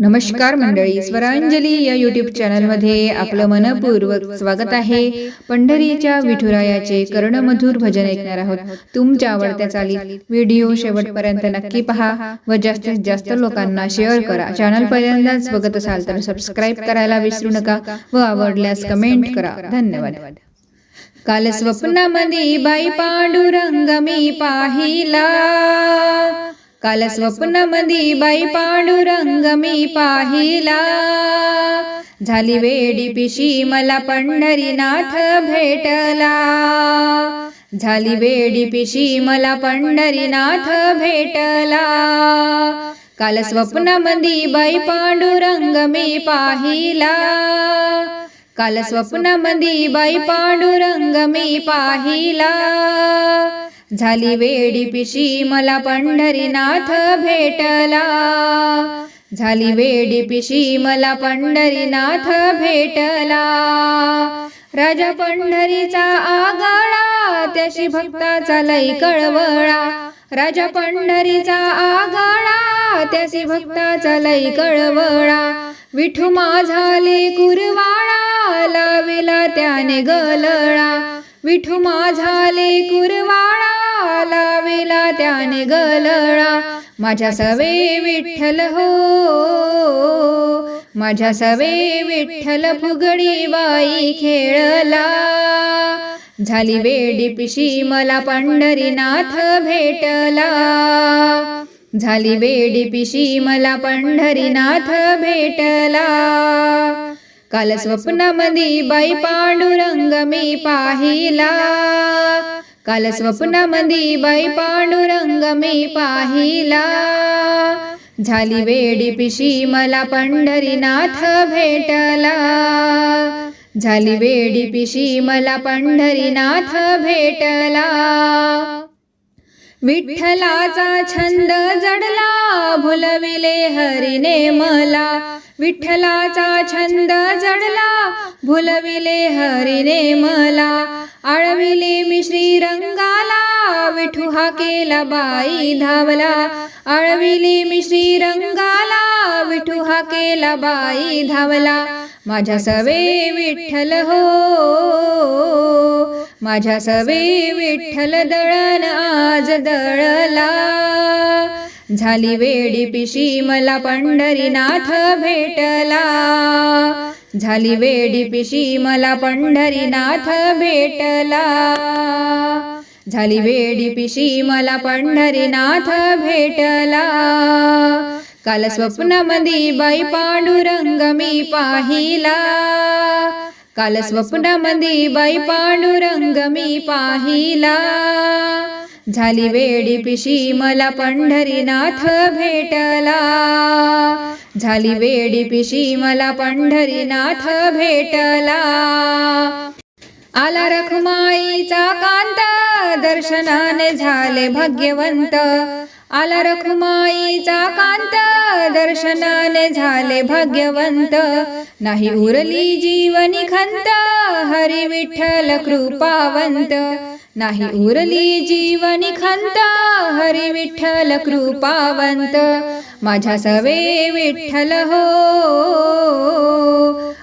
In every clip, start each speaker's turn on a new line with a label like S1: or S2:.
S1: नमस्कार मंडळी स्वरांजली या युट्यूब चॅनलमध्ये आपलं मनपूर्वक स्वागत आहे. पंढरीच्या विठुरायाचे कर्णमधुर भजन ऐकणार आहोत. तुमच्या आवडत्या चालीत व्हिडिओ शेवटपर्यंत नक्की पहा व जास्तीत जास्त लोकांना शेअर करा. चॅनल पहिल्यांदाच बघत असाल तर सबस्क्राईब करायला विसरू नका व आवडल्यास कमेंट करा. धन्यवाद. काल स्वप्नामध्ये बाई पांडुरंग मी पाहिला. काल स्वप्नमधी बाई पांडुरंग मी पाहिला. झाली वेडी पिशी मला पंढरीनाथ भेटला. झाली वेडी पिशी मला पंढरीनाथ भेटला. काल स्वप्नामध्ये बाई पांडुरंग मी पाहिला. काल स्वप्नामध्ये बाई पांडुरंग मी पाहिला. झाली वेडी पिशी मला पंढरीनाथ भेटला. झाली वेडी पिशी मला पंढरीनाथ भेटला. राजा पंढरीचा आगाळा त्याशी भक्ताचा लई कळवळा. राजा पंढरीचा आगाळा त्याशी भक्ताचा लई कळवळा. विठू माझाले कुरवाळा लाविला त्याने गलळा विठू माझाले कुरवाळा त्याने गलळा माझ्या सवे विठ्ठल हो. माझ्या सवे विठ्ठल फुगडी बाई खेळला. झाली वेडी पिशी मला पंढरीनाथ भेटला. झाली वेडी पिशी मला पंढरीनाथ भेटला. काल स्वप्नामध्ये बाई पांडुरंग मी पाहिला. काल स्वप्नामधी बाई पांडुरंग मी पाहिला. झाली वेडी पिशी मला पंढरीनाथ भेटला. झाली वेडी पिशी मला पंढरीनाथ भेटला. विठ्ठलाचा छंद जडला भुलविले हरिने मला. विठ्ठलाचा छंद जडला भुलविले हरिने मला. आळविले मी श्रीरंगाला विठू हा केला बाई धावला. आळविले मी श्रीरंगाला विठू हा केला बाई धावला. माझ्या सवे विठ्ठल हो. माझ्या सवे विठ्ठल दळण आज दळला. झाली वेडी पिशी मला पंढरीनाथ भेटला. झाली वेडी पिशी मला पंढरीनाथ भेटला. झाली वेडी पिशी मला पंढरीनाथ भेटला. काल स्वप्नामध्ये बाई पांडुरंग मी पाहिला. काल स्वप्नामध्ये बाई पांडुरंग मी पाहिला. झाली वेडी पिशी मला पंढरीनाथ भेटला. झाली वेडी पिशी मला पंढरीनाथ भेटला. आला रखुमाईचा कांत दर्शनाने झाले भाग्यवंत. आला रखुमाईचा कांत दर्शनाने झाले भाग्यवंत. नाही उरली जीवनी खंत हरी विठ्ठल कृपावंत. नाही उरली जीवनी खंत हरी विठ्ठल कृपावंत. माझ्या सवे विठ्ठल हो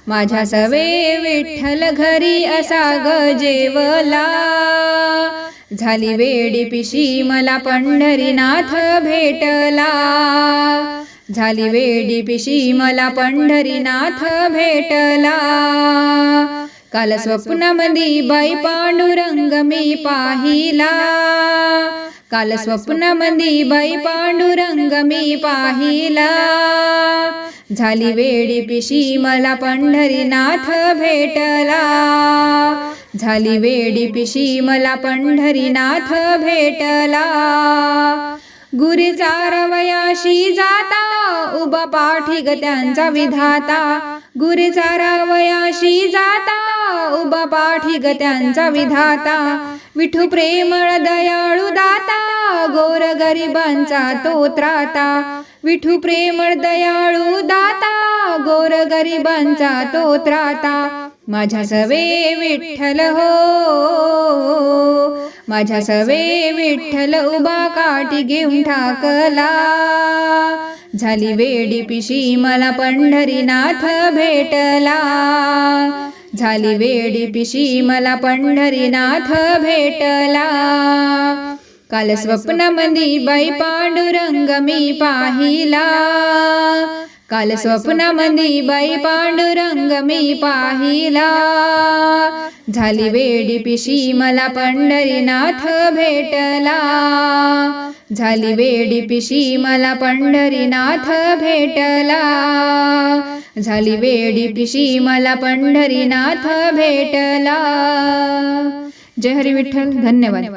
S1: माझ्या सवे विठ्ठल घरी असा गजेवला झाली वेडी पिशी मला पंढरीनाथ भेटला. झाली वेडी पिशी मला पंढरीनाथ भेटला. काल स्वप्नामधी बाई पांडुरंग मी पाहिला. काल स्वप्नामधी बाई पांडुरंग मी पाहिला. झाली वेडी पिशी मला पंढरीनाथ भेटला. झाली वेडी पिशी मला पंढरीनाथ भेटला. गुरी चारवयाशी जाता उभा पाठीग त्यांचा विधाता. गुरी चारावयाशी जाता उभा पाठीग त्यांचा विधाता. विठू प्रेमळ दयाळू दाता गोर गरिबांचा तो त्राता विठू प्रेमळ दयाळू दाता गोर गरिबांचा तो त्राता. माझ्या सवे विठ्ठल हो. माझ्या सवे विठ्ठल उभा काठी घेऊन ठाकला. झाली वेडी पिशी मला पंढरीनाथ भेटला. झाली वेडी पिशी मला पंढरीनाथ भेटला. काल स्वप्नामंदी बाई पांडुरंग मी पाहिला. काल स्वप्नामंदी बाई पांडुरंग मी पाहिला. झाली वेडी पिशी मला पंढरीनाथ भेटला. झाली वेडी पिशी मला पंढरीनाथ भेटला. झाली वेडी पिशी मला पंढरीनाथ भेटला. जय हरी विठ्ठल. धन्यवाद.